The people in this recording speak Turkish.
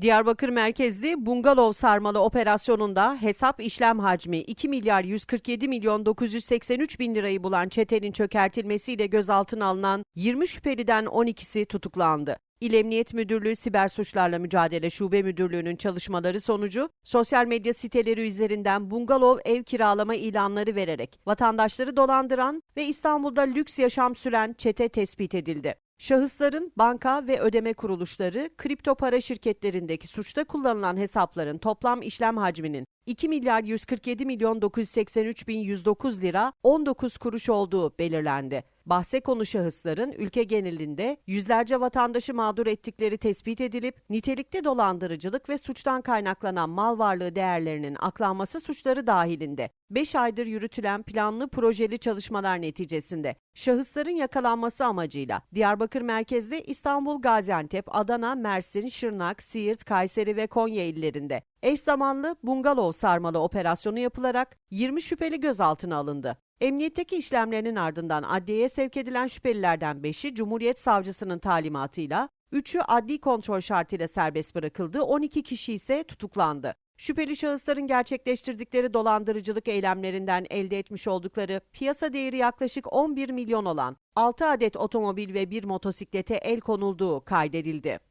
Diyarbakır merkezli bungalov sarmalı operasyonunda hesap işlem hacmi 2 milyar 147 milyon 983 bin lirayı bulan çetenin çökertilmesiyle gözaltına alınan 20 şüpheliden 12'si tutuklandı. İl Emniyet Müdürlüğü Siber Suçlarla Mücadele Şube Müdürlüğü'nün çalışmaları sonucu sosyal medya siteleri üzerinden bungalov ev kiralama ilanları vererek vatandaşları dolandıran ve İstanbul'da lüks yaşam süren çete tespit edildi. Şahısların banka ve ödeme kuruluşları, kripto para şirketlerindeki suçta kullanılan hesapların toplam işlem hacminin 2 milyar 147 milyon 983 bin 109 lira 19 kuruş olduğu belirlendi. Bahse konu şahısların ülke genelinde yüzlerce vatandaşı mağdur ettikleri tespit edilip nitelikte dolandırıcılık ve suçtan kaynaklanan mal varlığı değerlerinin aklanması suçları dahilinde 5 aydır yürütülen planlı projeli çalışmalar neticesinde şahısların yakalanması amacıyla Diyarbakır merkezli İstanbul, Gaziantep, Adana, Mersin, Şırnak, Siirt, Kayseri ve Konya illerinde eş zamanlı bungalov sarmalı operasyonu yapılarak 20 şüpheli gözaltına alındı. Emniyetteki işlemlerinin ardından adliyeye sevk edilen şüphelilerden 5'i Cumhuriyet Savcısının talimatıyla, 3'ü adli kontrol şartıyla serbest bırakıldı, 12 kişi ise tutuklandı. Şüpheli şahısların gerçekleştirdikleri dolandırıcılık eylemlerinden elde etmiş oldukları piyasa değeri yaklaşık 11 milyon olan 6 adet otomobil ve bir motosiklete el konulduğu kaydedildi.